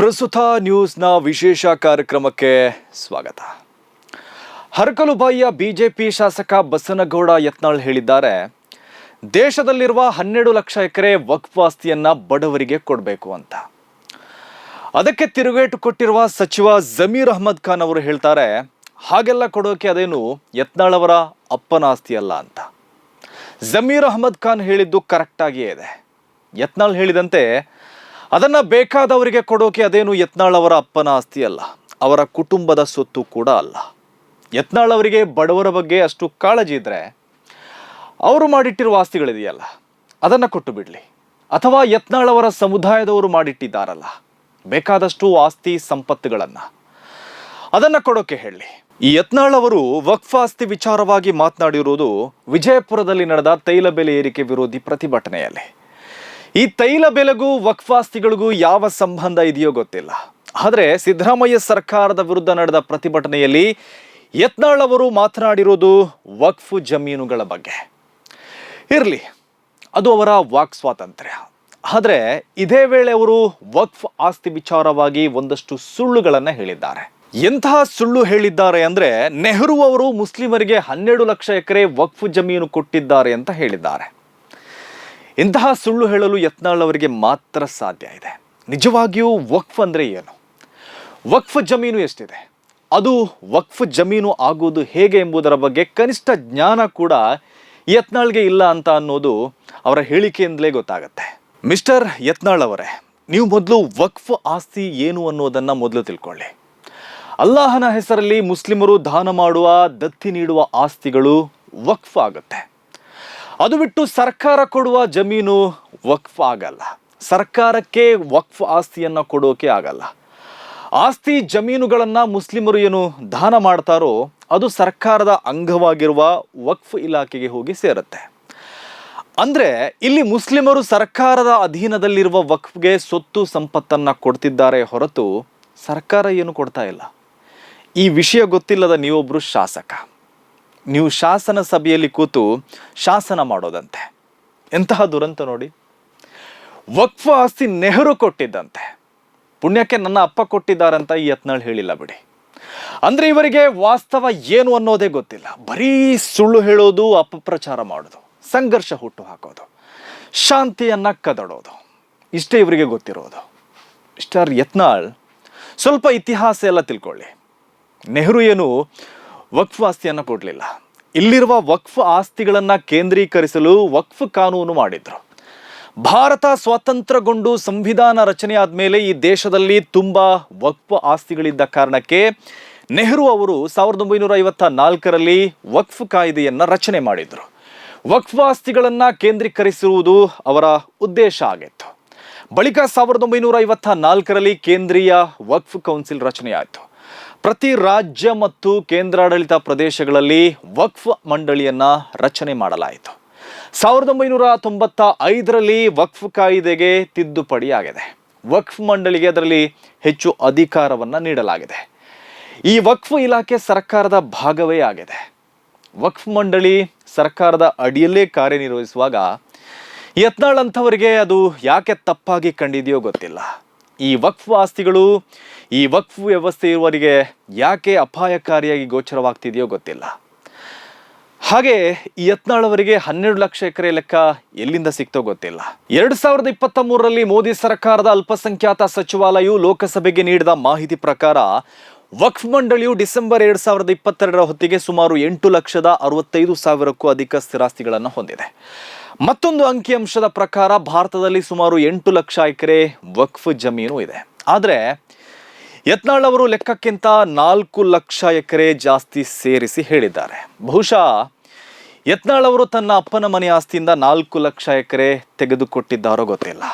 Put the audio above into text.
ಪ್ರಸ್ತುತ ನ್ಯೂಸ್ನ ವಿಶೇಷ ಕಾರ್ಯಕ್ರಮಕ್ಕೆ ಸ್ವಾಗತ. ಹರಕಲುಬಾಯಿಯ ಬಿಜೆಪಿ ಶಾಸಕ ಬಸನಗೌಡ ಯತ್ನಾಳ್ ಹೇಳಿದ್ದಾರೆ, ದೇಶದಲ್ಲಿರುವ ಹನ್ನೆರಡು ಲಕ್ಷ ಎಕರೆ ವಕ್ಫ್ ಆಸ್ತಿಯನ್ನ ಬಡವರಿಗೆ ಕೊಡಬೇಕು ಅಂತ. ಅದಕ್ಕೆ ತಿರುಗೇಟು ಕೊಟ್ಟಿರುವ ಸಚಿವ ಜಮೀರ್ ಅಹಮದ್ ಖಾನ್ ಅವರು ಹೇಳ್ತಾರೆ, ಹಾಗೆಲ್ಲ ಕೊಡೋಕೆ ಅದೇನು ಯತ್ನಾಳ್ ಅವರ ಅಪ್ಪನ ಆಸ್ತಿ ಅಲ್ಲ ಅಂತ. ಜಮೀರ್ ಅಹಮದ್ ಖಾನ್ ಹೇಳಿದ್ದು ಕರೆಕ್ಟಾಗಿಯೇ ಇದೆ. ಯತ್ನಾಳ್ ಹೇಳಿದಂತೆ ಅದನ್ನ ಬೇಕಾದವರಿಗೆ ಕೊಡೋಕೆ ಅದೇನು ಯತ್ನಾಳ್ ಅವರ ಅಪ್ಪನ ಆಸ್ತಿ ಅಲ್ಲ, ಅವರ ಕುಟುಂಬದ ಸೊತ್ತು ಕೂಡ ಅಲ್ಲ. ಯತ್ನಾಳ್ ಅವರಿಗೆ ಬಡವರ ಬಗ್ಗೆ ಅಷ್ಟು ಕಾಳಜಿ ಇದ್ರೆ ಅವರು ಮಾಡಿಟ್ಟಿರುವ ಆಸ್ತಿಗಳಿದೆಯಲ್ಲ, ಅದನ್ನ ಕೊಟ್ಟು ಬಿಡ್ಲಿ. ಅಥವಾ ಯತ್ನಾಳ್ ಅವರ ಸಮುದಾಯದವರು ಮಾಡಿಟ್ಟಿದ್ದಾರಲ್ಲ, ಬೇಕಾದಷ್ಟು ಆಸ್ತಿ ಸಂಪತ್ತುಗಳನ್ನ, ಅದನ್ನ ಕೊಡೋಕೆ ಹೇಳಿ. ಈ ಯತ್ನಾಳ್ ಅವರು ವಕ್ಫ್ ಆಸ್ತಿ ವಿಚಾರವಾಗಿ ಮಾತನಾಡಿರುವುದು ವಿಜಯಪುರದಲ್ಲಿ ನಡೆದ ತೈಲ ಬೆಲೆ ಏರಿಕೆ ವಿರೋಧಿ ಪ್ರತಿಭಟನೆಯಲ್ಲಿ. ಈ ತೈಲ ಬೆಲೆಗೂ ವಕ್ಫಾಸ್ತಿಗಳಿಗೂ ಯಾವ ಸಂಬಂಧ ಇದೆಯೋ ಗೊತ್ತಿಲ್ಲ. ಆದರೆ ಸಿದ್ದರಾಮಯ್ಯ ಸರ್ಕಾರದ ವಿರುದ್ಧ ನಡೆದ ಪ್ರತಿಭಟನೆಯಲ್ಲಿ ಯತ್ನಾಳ್ ಅವರು ಮಾತನಾಡಿರೋದು ವಕ್ಫ್ ಜಮೀನುಗಳ ಬಗ್ಗೆ. ಇರಲಿ, ಅದು ಅವರ ವಾಕ್ ಸ್ವಾತಂತ್ರ್ಯ. ಆದರೆ ಇದೇ ವೇಳೆ ಅವರು ವಕ್ಫ್ ಆಸ್ತಿ ವಿಚಾರವಾಗಿ ಒಂದಷ್ಟು ಸುಳ್ಳುಗಳನ್ನು ಹೇಳಿದ್ದಾರೆ. ಎಂತಹ ಸುಳ್ಳು ಹೇಳಿದ್ದಾರೆ ಅಂದ್ರೆ ನೆಹರು ಅವರು ಮುಸ್ಲಿಮರಿಗೆ ಹನ್ನೆರಡು ಲಕ್ಷ ಎಕರೆ ವಕ್ಫ್ ಜಮೀನು ಕೊಟ್ಟಿದ್ದಾರೆ ಅಂತ ಹೇಳಿದ್ದಾರೆ. ಇಂತಹ ಸುಳ್ಳು ಹೇಳಲು ಯತ್ನಾಳ್ ಅವರಿಗೆ ಮಾತ್ರ ಸಾಧ್ಯ ಇದೆ. ನಿಜವಾಗಿಯೂ ವಕ್ಫ್ ಅಂದರೆ ಏನು? ವಕ್ಫ್ ಜಮೀನು ಎಷ್ಟಿದೆ? ಅದು ವಕ್ಫ್ ಜಮೀನು ಆಗುವುದು ಹೇಗೆ ಎಂಬುದರ ಬಗ್ಗೆ ಕನಿಷ್ಠ ಜ್ಞಾನ ಕೂಡ ಯತ್ನಾಳ್ಗೆ ಇಲ್ಲ ಅಂತ ಅನ್ನೋದು ಅವರ ಹೇಳಿಕೆಯಿಂದಲೇ ಗೊತ್ತಾಗತ್ತೆ. ಮಿಸ್ಟರ್ ಯತ್ನಾಳ್ ಅವರೇ, ನೀವು ಮೊದಲು ವಕ್ಫ್ ಆಸ್ತಿ ಏನು ಅನ್ನೋದನ್ನ ಮೊದಲು ತಿಳ್ಕೊಳ್ಳಿ. ಅಲ್ಲಾಹನ ಹೆಸರಲ್ಲಿ ಮುಸ್ಲಿಮರು ದಾನ ಮಾಡುವ, ದತ್ತಿ ನೀಡುವ ಆಸ್ತಿಗಳು ವಕ್ಫ್ ಆಗುತ್ತೆ. ಅದು ಬಿಟ್ಟು ಸರ್ಕಾರ ಕೊಡುವ ಜಮೀನು ವಕ್ಫ್ ಆಗಲ್ಲ ಸರ್ಕಾರಕ್ಕೆ ವಕ್ಫ್ ಆಸ್ತಿಯನ್ನು ಕೊಡೋಕೆ ಆಗಲ್ಲ. ಆಸ್ತಿ ಜಮೀನುಗಳನ್ನು ಮುಸ್ಲಿಮರು ಏನು ದಾನ ಮಾಡ್ತಾರೋ ಅದು ಸರ್ಕಾರದ ಅಂಗವಾಗಿರುವ ವಕ್ಫ್ ಇಲಾಖೆಗೆ ಹೋಗಿ ಸೇರುತ್ತೆ. ಅಂದರೆ ಇಲ್ಲಿ ಮುಸ್ಲಿಮರು ಸರ್ಕಾರದ ಅಧೀನದಲ್ಲಿರುವ ವಕ್ಫ್ಗೆ ಸೊತ್ತು ಸಂಪತ್ತನ್ನು ಕೊಡ್ತಿದ್ದಾರೆ ಹೊರತು ಸರ್ಕಾರ ಏನು ಕೊಡ್ತಾ ಇಲ್ಲ. ಈ ವಿಷಯ ಗೊತ್ತಿಲ್ಲದ ನೀವೊಬ್ಬರು ಶಾಸಕ. ನೀವು ಶಾಸನ ಸಭೆಯಲ್ಲಿ ಕೂತು ಶಾಸನ ಮಾಡೋದಂತೆ. ಎಂತಹ ದುರಂತ ನೋಡಿ. ವಕ್ಫ ಆಸ್ತಿ ನೆಹರು ಕೊಟ್ಟಿದ್ದಂತೆ. ಪುಣ್ಯಕ್ಕೆ ನನ್ನ ಅಪ್ಪ ಕೊಟ್ಟಿದ್ದಾರಂತ ಈ ಯತ್ನಾಳ್ ಹೇಳಿಲ್ಲ ಬಿಡಿ. ಅಂದ್ರೆ ಇವರಿಗೆ ವಾಸ್ತವ ಏನು ಅನ್ನೋದೇ ಗೊತ್ತಿಲ್ಲ. ಬರೀ ಸುಳ್ಳು ಹೇಳೋದು, ಅಪಪ್ರಚಾರ ಮಾಡೋದು, ಸಂಘರ್ಷ ಹುಟ್ಟು ಹಾಕೋದು, ಶಾಂತಿಯನ್ನ ಕದಡೋದು. ಇಷ್ಟೇ ಇವರಿಗೆ ಗೊತ್ತಿರೋದು. ಮಿಸ್ಟರ್ ಯತ್ನಾಳ್ ಸ್ವಲ್ಪ ಇತಿಹಾಸ ಎಲ್ಲ ತಿಳ್ಕೊಳ್ಳಿ. ನೆಹರು ಏನು ವಕ್ಫ್ ಆಸ್ತಿಯನ್ನು ಕೊಡಲಿಲ್ಲ. ಇಲ್ಲಿರುವ ವಕ್ಫ್ ಆಸ್ತಿಗಳನ್ನು ಕೇಂದ್ರೀಕರಿಸಲು ವಕ್ಫ್ ಕಾನೂನು ಮಾಡಿದ್ರು. ಭಾರತ ಸ್ವಾತಂತ್ರ್ಯಗೊಂಡು ಸಂವಿಧಾನ ರಚನೆ ಆದಮೇಲೆ ಈ ದೇಶದಲ್ಲಿ ತುಂಬ ವಕ್ಫ್ ಆಸ್ತಿಗಳಿದ್ದ ಕಾರಣಕ್ಕೆ ನೆಹರು ಅವರು ಸಾವಿರದ ಒಂಬೈನೂರ ಐವತ್ತ ನಾಲ್ಕರಲ್ಲಿ ವಕ್ಫ್ ಕಾಯ್ದೆಯನ್ನು ರಚನೆ ಮಾಡಿದರು. ವಕ್ಫ್ ಆಸ್ತಿಗಳನ್ನು ಕೇಂದ್ರೀಕರಿಸುವುದು ಅವರ ಉದ್ದೇಶ ಆಗಿತ್ತು. ಬಳಿಕ ಸಾವಿರದ ಒಂಬೈನೂರ ಐವತ್ತ ನಾಲ್ಕರಲ್ಲಿ ಕೇಂದ್ರೀಯ ವಕ್ಫ್ ಕೌನ್ಸಿಲ್ ರಚನೆಯಾಯಿತು. ಪ್ರತಿ ರಾಜ್ಯ ಮತ್ತು ಕೇಂದ್ರಾಡಳಿತ ಪ್ರದೇಶಗಳಲ್ಲಿ ವಕ್ಫ್ ಮಂಡಳಿಯನ್ನ ರಚನೆ ಮಾಡಲಾಯಿತು. ಸಾವಿರದ ಒಂಬೈನೂರ ತೊಂಬತ್ತ ಐದರಲ್ಲಿ ವಕ್ಫ್ ಕಾಯಿದೆಗೆ ತಿದ್ದುಪಡಿ ಆಗಿದೆ ವಕ್ಫ್ ಮಂಡಳಿಗೆ ಅದರಲ್ಲಿ ಹೆಚ್ಚು ಅಧಿಕಾರವನ್ನ ನೀಡಲಾಗಿದೆ. ಈ ವಕ್ಫ್ ಇಲಾಖೆ ಸರ್ಕಾರದ ಭಾಗವೇ ಆಗಿದೆ. ವಕ್ಫ್ ಮಂಡಳಿ ಸರ್ಕಾರದ ಅಡಿಯಲ್ಲೇ ಕಾರ್ಯನಿರ್ವಹಿಸುವಾಗ ಯತ್ನಾಳ್ ಅಂಥವರಿಗೆ ಅದು ಯಾಕೆ ತಪ್ಪಾಗಿ ಕಂಡಿದೆಯೋ ಗೊತ್ತಿಲ್ಲ. ಈ ವಕ್ಫ್ ಆಸ್ತಿಗಳು, ಈ ವಕ್ಫ್ ವ್ಯವಸ್ಥೆ ಇರುವವರಿಗೆ ಯಾಕೆ ಅಪಾಯಕಾರಿಯಾಗಿ ಗೋಚರವಾಗ್ತಿದೆಯೋ ಗೊತ್ತಿಲ್ಲ. ಹಾಗೆ ಈ ಯತ್ನಾಳವರಿಗೆ ಹನ್ನೆರಡು ಲಕ್ಷ ಎಕರೆ ಲೆಕ್ಕ ಎಲ್ಲಿಂದ ಸಿಕ್ತೋ ಗೊತ್ತಿಲ್ಲ. ಎರಡ್ ಸಾವಿರದ ಇಪ್ಪತ್ತ ಮೂರರಲ್ಲಿ ಮೋದಿ ಸರ್ಕಾರದ ಅಲ್ಪಸಂಖ್ಯಾತ ಸಚಿವಾಲಯವು ಲೋಕಸಭೆಗೆ ನೀಡಿದ ಮಾಹಿತಿ ಪ್ರಕಾರ ವಕ್ಫ್ ಮಂಡಳಿಯು ಡಿಸೆಂಬರ್ ಎರಡ್ ಸಾವಿರದ ಇಪ್ಪತ್ತೆರಡರ ಹೊತ್ತಿಗೆ ಸುಮಾರು ಎಂಟು ಲಕ್ಷದ ಅರವತ್ತೈದು ಸಾವಿರಕ್ಕೂ ಅಧಿಕ ಸ್ಥಿರಾಸ್ತಿಗಳನ್ನು ಹೊಂದಿದೆ. ಮತ್ತೊಂದು ಅಂಕಿಅಂಶದ ಪ್ರಕಾರ ಭಾರತದಲ್ಲಿ ಸುಮಾರು ಎಂಟು ಲಕ್ಷ ಎಕರೆ ವಕ್ಫ್ ಜಮೀನು ಇದೆ. ಆದರೆ ಯತ್ನಾಳ್ ಅವರು ಲೆಕ್ಕಕ್ಕಿಂತ ನಾಲ್ಕು ಲಕ್ಷ ಎಕರೆ ಜಾಸ್ತಿ ಸೇರಿಸಿ ಹೇಳಿದ್ದಾರೆ. ಬಹುಶಃ ಯತ್ನಾಳ್ ಅವರು ತನ್ನ ಅಪ್ಪನ ಮನೆ ಆಸ್ತಿಯಿಂದ ನಾಲ್ಕು ಲಕ್ಷ ಎಕರೆ ತೆಗೆದುಕೊಟ್ಟಿದ್ದಾರೋ ಗೊತ್ತಿಲ್ಲ.